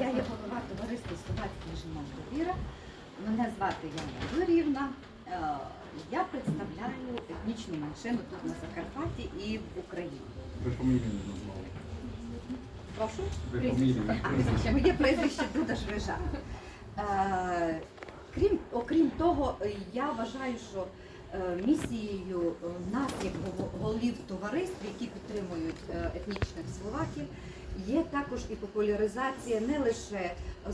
Я є голова товариства Словацьких жінок довіра. Мене звати Яна Юріївна. Е, Я представляю етнічну меншину тут на Закарпатті і в Україні. Ви фамілію не назвали. Прошу. Ви фамілію. А. Моє прізвище Дуда Жвижа. Е, Крім, окрім того, я вважаю, що е, місією е, гол- голів товариств, які підтримують е, етнічних словаків, є також і популяризація не лише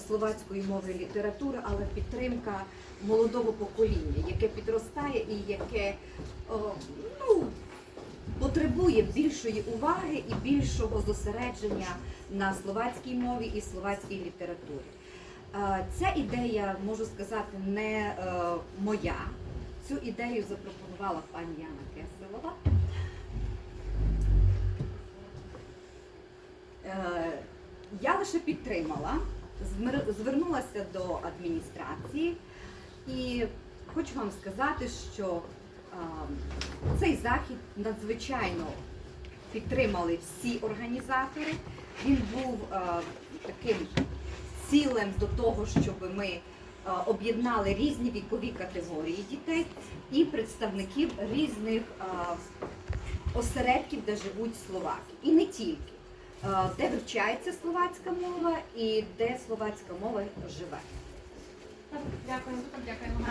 словацької мови і літератури, але підтримка молодого покоління, яке підростає і яке ну, потребує більшої уваги і більшого зосередження на словацькій мові і словацькій літературі. Е, Ця ідея, можу сказати, не е, моя. Цю ідею запропонувала пані Яна Кеселова. Я лише підтримала, звернулася до адміністрації і хочу вам сказати, що цей захід надзвичайно підтримали всі організатори. Він був таким цілем до того, щоб ми об'єднали різні вікові категорії дітей і представників різних осередків, де живуть словаки. І не тільки, де вивчається словацька мова і де словацька мова живе. Дякую, дякуємо.